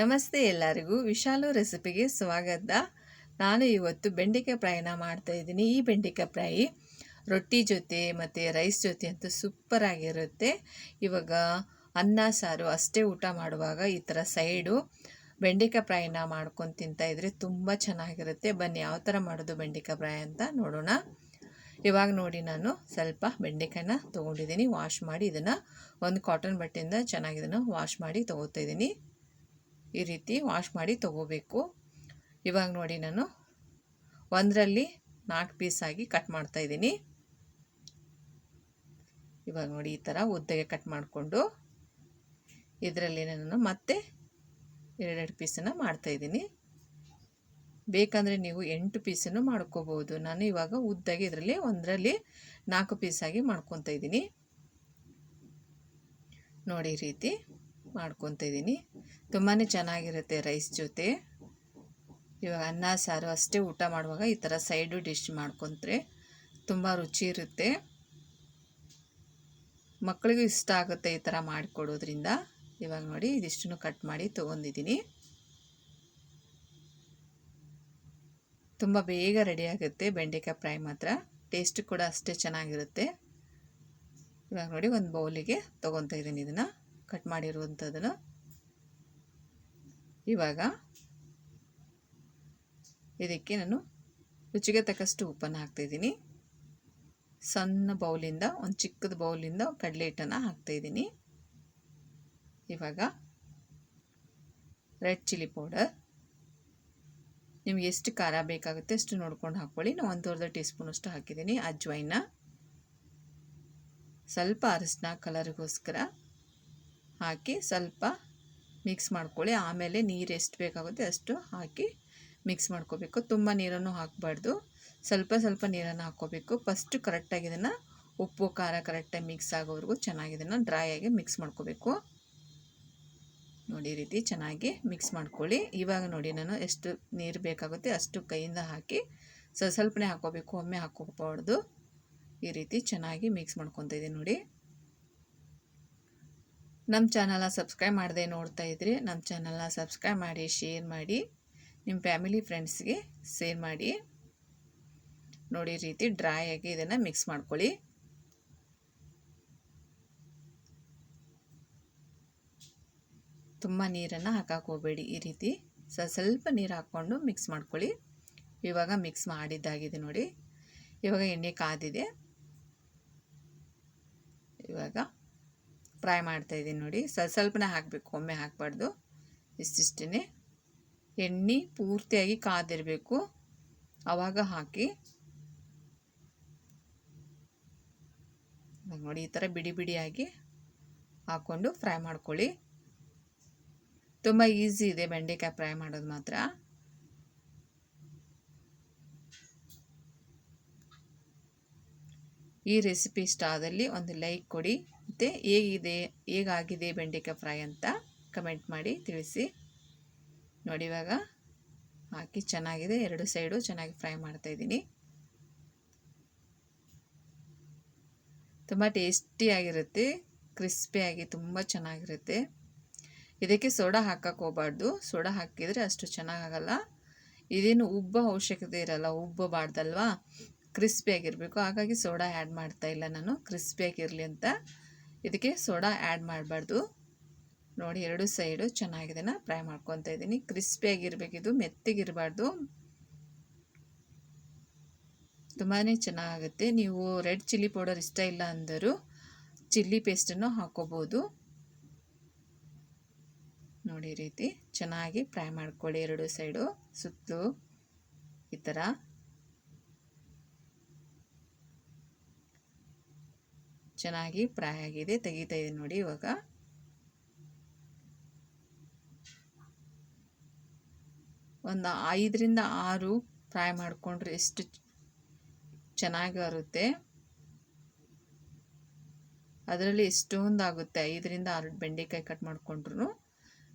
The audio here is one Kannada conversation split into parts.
ನಮಸ್ತೆ ಎಲ್ಲರಿಗೂ. ವಿಶಾಲು ರೆಸಿಪಿಗೆ ಸ್ವಾಗತ. ನಾನು ಇವತ್ತು ಬೆಂಡೆಕಾಯಿ ಫ್ರೈನ ಮಾಡ್ತಾ ಇದ್ದೀನಿ. ಈ ಬೆಂಡೆಕಾಯಿ ಫ್ರೈ ರೊಟ್ಟಿ ಜೊತೆ ಮತ್ತು ರೈಸ್ ಜೊತೆ ಅಂತೂ ಸೂಪರ್ ಆಗಿರುತ್ತೆ. ಇವಾಗ ಅನ್ನ, ಸಾರು ಅಷ್ಟೇ ಊಟ ಮಾಡುವಾಗ ಈ ಥರ ಸೈಡು ಬೆಂಡೆಕಾಯಿ ಫ್ರೈನ ಮಾಡ್ಕೊಂಡು ತಿಂತಾ ಇದ್ರೆ ತುಂಬ ಚೆನ್ನಾಗಿರುತ್ತೆ. ಬನ್ನಿ ಯಾವ ಥರ ಮಾಡೋದು ಬೆಂಡೆಕಾಯಿ ಫ್ರೈ ಅಂತ ನೋಡೋಣ. ಇವಾಗ ನೋಡಿ ನಾನು ಸ್ವಲ್ಪ ಬೆಂಡೆಕಾಯಿನ ತೊಗೊಂಡಿದ್ದೀನಿ. ವಾಶ್ ಮಾಡಿ ಇದನ್ನು ಒಂದು ಕಾಟನ್ ಬಟ್ಟೆಯಿಂದ ಚೆನ್ನಾಗಿ ಇದನ್ನು ವಾಶ್ ಮಾಡಿ ತೊಗೋತಾ ಇದ್ದೀನಿ. ಈ ರೀತಿ ವಾಶ್ ಮಾಡಿ ತಗೋಬೇಕು. ಇವಾಗ ನೋಡಿ ನಾನು ಒಂದರಲ್ಲಿ ನಾಲ್ಕು ಪೀಸಾಗಿ ಕಟ್ ಮಾಡ್ತಾ ಇದ್ದೀನಿ. ಇವಾಗ ನೋಡಿ ಈ ಥರ ಉದ್ದಗೆ ಕಟ್ ಮಾಡಿಕೊಂಡು ಇದರಲ್ಲಿ ನಾನು ಮತ್ತೆ ಎರಡೆರಡು ಪೀಸನ್ನು ಮಾಡ್ತಾಯಿದ್ದೀನಿ ಬೇಕಂದರೆ ನೀವು ಎಂಟು ಪೀಸನ್ನು ಮಾಡ್ಕೋಬೋದು ನಾನು ಇವಾಗ ಉದ್ದಾಗಿ ಇದರಲ್ಲಿ ಒಂದರಲ್ಲಿ ನಾಲ್ಕು ಪೀಸಾಗಿ ಮಾಡ್ಕೊತಾ ಇದ್ದೀನಿ. ನೋಡಿ ರೀತಿ ಮಾಡ್ಕೊತ ಇದ್ದೀನಿ. ತುಂಬಾ ಚೆನ್ನಾಗಿರುತ್ತೆ ರೈಸ್ ಜೊತೆ. ಇವಾಗ ಅನ್ನ, ಸಾರು ಅಷ್ಟೇ ಊಟ ಮಾಡುವಾಗ ಈ ಥರ ಸೈಡು ಡಿಶ್ ಮಾಡ್ಕೊಂತ್ರೆ ತುಂಬ ರುಚಿ ಇರುತ್ತೆ. ಮಕ್ಕಳಿಗೂ ಇಷ್ಟ ಆಗುತ್ತೆ ಈ ಥರ ಮಾಡಿಕೊಡೋದ್ರಿಂದ. ಇವಾಗ ನೋಡಿ ಇದಿಷ್ಟನ್ನು ಕಟ್ ಮಾಡಿ ತೊಗೊಂಡಿದ್ದೀನಿ. ತುಂಬ ಬೇಗ ರೆಡಿ ಆಗುತ್ತೆ ಬೆಂಡೆಕಾಯಿ ಫ್ರೈ ಮಾತ್ರ. ಟೇಸ್ಟ್ ಕೂಡ ಅಷ್ಟೇ ಚೆನ್ನಾಗಿರುತ್ತೆ. ಇವಾಗ ನೋಡಿ ಒಂದು ಬೌಲಿಗೆ ತೊಗೊತಾ ಇದ್ದೀನಿ ಇದನ್ನು. ಕಟ್ ಮಾಡಿರುವಂಥದ್ದನ್ನು. ಇವಾಗ ಇದಕ್ಕೆ ನಾನು ರುಚಿಗೆ ತಕ್ಕಷ್ಟು ಉಪ್ಪನ್ನು ಹಾಕ್ತಾಯಿದ್ದೀನಿ. ಸಣ್ಣ ಬೌಲಿಂದ, ಒಂದು ಚಿಕ್ಕದ ಬೌಲಿಂದ ಕಡಲೆ ಹಿಟ್ಟನ್ನು ಹಾಕ್ತಾಯಿದ್ದೀನಿ. ಇವಾಗ ರೆಡ್ ಚಿಲ್ಲಿ ಪೌಡರ್. ನಿಮ್ಗೆ ಎಷ್ಟು ಖಾರ ಬೇಕಾಗುತ್ತೆ ಅಷ್ಟು ನೋಡ್ಕೊಂಡು ಹಾಕ್ಕೊಳ್ಳಿ. ನಾನು ಅರ್ಧ ಟೀ ಸ್ಪೂನಷ್ಟು ಹಾಕಿದ್ದೀನಿ ಅಜ್ವೈನ. ಸ್ವಲ್ಪ ಅರಸಿನ ಕಲರಿಗೋಸ್ಕರ ಹಾಕಿ ಸ್ವಲ್ಪ ಮಿಕ್ಸ್ ಮಾಡ್ಕೊಳ್ಳಿ. ಆಮೇಲೆ ನೀರು ಎಷ್ಟು ಬೇಕಾಗುತ್ತೆ ಅಷ್ಟು ಹಾಕಿ ಮಿಕ್ಸ್ ಮಾಡ್ಕೋಬೇಕು. ತುಂಬ ನೀರನ್ನು ಹಾಕಬಾರ್ದು. ಸ್ವಲ್ಪ ಸ್ವಲ್ಪ ನೀರನ್ನು ಹಾಕ್ಕೋಬೇಕು. ಫಸ್ಟು ಕರೆಕ್ಟಾಗಿ ಇದನ್ನು ಉಪ್ಪು, ಖಾರ ಕರೆಕ್ಟಾಗಿ ಮಿಕ್ಸ್ ಆಗೋವರೆಗೂ ಚೆನ್ನಾಗಿ ಇದನ್ನು ಡ್ರೈ ಆಗಿ ಮಿಕ್ಸ್ ಮಾಡ್ಕೋಬೇಕು. ನೋಡಿ ರೀತಿ ಚೆನ್ನಾಗಿ ಮಿಕ್ಸ್ ಮಾಡ್ಕೊಳ್ಳಿ. ಇವಾಗ ನೋಡಿ ನಾನು ಎಷ್ಟು ನೀರು ಬೇಕಾಗುತ್ತೆ ಅಷ್ಟು ಕೈಯಿಂದ ಹಾಕಿ ಸ್ವಲ್ಪ ಸ್ವಲ್ಪನೇ ಹಾಕ್ಕೋಬೇಕು. ಒಮ್ಮೆ ಹಾಕೋಬಾರ್ದು ಈ ರೀತಿ ಚೆನ್ನಾಗಿ ಮಿಕ್ಸ್ ಮಾಡ್ಕೊತ ಇದ್ದೀನಿ ನೋಡಿ. ನಮ್ಮ ಚಾನಲ್ನ ಸಬ್ಸ್ಕ್ರೈಬ್ ಮಾಡದೆ ನೋಡ್ತಾ ಇದ್ರಿ ನಮ್ಮ ಚಾನಲ್ನ ಸಬ್ಸ್ಕ್ರೈಬ್ ಮಾಡಿ, ಶೇರ್ ಮಾಡಿ, ನಿಮ್ಮ ಫ್ಯಾಮಿಲಿ ಫ್ರೆಂಡ್ಸ್ಗೆ ಶೇರ್ ಮಾಡಿ. ನೋಡಿ ರೀತಿ ಡ್ರೈ ಆಗಿ ಇದನ್ನು ಮಿಕ್ಸ್ ಮಾಡ್ಕೊಳ್ಳಿ. ತುಂಬ ನೀರನ್ನು ಹಾಕಕ್ಕೆ ಹೋಗಬೇಡಿ. ಈ ರೀತಿ ಸ್ವಲ್ಪ ನೀರು ಹಾಕ್ಕೊಂಡು ಮಿಕ್ಸ್ ಮಾಡ್ಕೊಳ್ಳಿ. ಇವಾಗ ಮಿಕ್ಸ್ ಮಾಡಿದ್ದಾಗಿದೆ ನೋಡಿ. ಇವಾಗ ಎಣ್ಣೆ ಕಾದಿದೆ. ಇವಾಗ ಫ್ರೈ ಮಾಡ್ತಾಯಿದ್ದೀನಿ ನೋಡಿ. ಸ್ವಲ್ಪ ಸ್ವಲ್ಪನೇ ಹಾಕಬೇಕು, ಒಮ್ಮೆ ಹಾಕಬಾರ್ದು. ಇಷ್ಟಿಷ್ಟೇ ಎಣ್ಣೆ ಪೂರ್ತಿಯಾಗಿ ಕಾದಿರಬೇಕು. ಆವಾಗ ಹಾಕಿ. ನೋಡಿ, ಈ ಥರ ಬಿಡಿ ಬಿಡಿಯಾಗಿ ಹಾಕ್ಕೊಂಡು ಫ್ರೈ ಮಾಡ್ಕೊಳ್ಳಿ. ತುಂಬ ಈಸಿ ಇದೆ ಬೆಂಡೆಕಾಯಿ ಫ್ರೈ ಮಾಡೋದು ಮಾತ್ರ. ಈ ರೆಸಿಪಿ ಇಷ್ಟ ಆದಲ್ಲಿ ಒಂದು ಲೈಕ್ ಕೊಡಿ. ಮತ್ತು ಹೇಗಿದೆ, ಹೇಗಾಗಿದೆ ಬೆಂಡೆಕಾಯಿ ಫ್ರೈ ಅಂತ ಕಮೆಂಟ್ ಮಾಡಿ ತಿಳಿಸಿ. ನೋಡಿ ಇವಾಗ ಹಾಕಿ ಚೆನ್ನಾಗಿದೆ, ಎರಡು ಸೈಡು ಚೆನ್ನಾಗಿ ಫ್ರೈ ಮಾಡ್ತಾಯಿದ್ದೀನಿ ತುಂಬ ಟೇಸ್ಟಿಯಾಗಿರುತ್ತೆ ಕ್ರಿಸ್ಪಿಯಾಗಿ ತುಂಬ ಚೆನ್ನಾಗಿರುತ್ತೆ. ಇದಕ್ಕೆ ಸೋಡಾ ಹಾಕಕ್ಕೆ ಹೋಗ್ಬಾರ್ದು, ಸೋಡಾ ಹಾಕಿದರೆ ಅಷ್ಟು ಚೆನ್ನಾಗಾಗಲ್ಲ ಇದೇನು ಉಬ್ಬ ಅವಶ್ಯಕತೆ ಇರಲ್ಲ, ಉಬ್ಬಬಾರ್ದಲ್ವಾ? ಕ್ರಿಸ್ಪಿಯಾಗಿರಬೇಕು ಹಾಗಾಗಿ ಸೋಡಾ ಆ್ಯಡ್ ಮಾಡ್ತಾ ಇಲ್ಲ ನಾನು ಕ್ರಿಸ್ಪಿಯಾಗಿರಲಿ ಅಂತ. ಇದಕ್ಕೆ ಸೋಡಾ ಆ್ಯಡ್ ಮಾಡಬಾರ್ದು. ನೋಡಿ, ಎರಡು ಸೈಡು ಚೆನ್ನಾಗಿದೆನ ಫ್ರೈ ಮಾಡ್ಕೊತಾ ಇದ್ದೀನಿ. ಕ್ರಿಸ್ಪಿಯಾಗಿರಬೇಕಿದು, ಮೆತ್ತಗಿರಬಾರ್ದು. ತುಂಬಾ ಚೆನ್ನಾಗುತ್ತೆ. ನೀವು ರೆಡ್ ಚಿಲ್ಲಿ ಪೌಡರ್ ಇಷ್ಟ ಇಲ್ಲ ಅಂದರೂ ಚಿಲ್ಲಿ ಪೇಸ್ಟನ್ನು ಹಾಕೋಬೋದು. ನೋಡಿ ರೀತಿ ಚೆನ್ನಾಗಿ ಫ್ರೈ ಮಾಡ್ಕೊಳ್ಳಿ ಎರಡು ಸೈಡು. ಸುತ್ತಲೂ ಈ ಥರ. ಚೆನ್ನಾಗಿ ಫ್ರೈ ಆಗಿದೆ. ತೆಗಿತಾ ಇದೆ ನೋಡಿ ಇವಾಗ. ಒಂದು ಐದರಿಂದ ಆರು ಫ್ರೈ ಮಾಡಿಕೊಂಡ್ರೆ ಎಷ್ಟು ಚೆನ್ನಾಗಿ ಬರುತ್ತೆ ಅದರಲ್ಲಿ ಎಷ್ಟೊಂದು ಆಗುತ್ತೆ? ಐದರಿಂದ ಆರು ಬೆಂಡೆಕಾಯಿ ಕಟ್ ಮಾಡಿಕೊಂಡ್ರು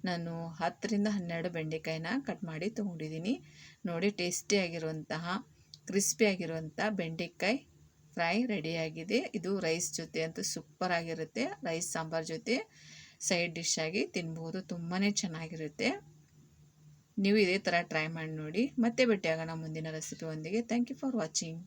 ನಾನು ಹತ್ತರಿಂದ ಹನ್ನೆರಡು ಬೆಂಡೆಕಾಯಿನ ಕಟ್ ಮಾಡಿ ತೊಗೊಂಡಿದ್ದೀನಿ. ನೋಡಿ ಟೇಸ್ಟಿಯಾಗಿರುವಂತಹ ಕ್ರಿಸ್ಪಿಯಾಗಿರುವಂಥ ಬೆಂಡೆಕಾಯಿ ಫ್ರೈ ರೆಡಿಯಾಗಿದೆ ಇದು ರೈಸ್ ಜೊತೆ ಅಂತೂ ಸೂಪರ್ ಆಗಿರುತ್ತೆ. ರೈಸ್ ಸಾಂಬಾರ್ ಜೊತೆ ಸೈಡ್ ಡಿಶ್ ಆಗಿ ತಿನ್ಬೋದು. ತುಂಬಾ ಚೆನ್ನಾಗಿರುತ್ತೆ. ನೀವು ಇದೇ ಥರ ಟ್ರೈ ಮಾಡಿ ನೋಡಿ. ಮತ್ತೆ ಭೇಟಿಯಾಗೋಣ ಮುಂದಿನ ರೆಸಿಪಿ ಒಂದಿಗೆ ಥ್ಯಾಂಕ್ ಯು ಫಾರ್ ವಾಚಿಂಗ್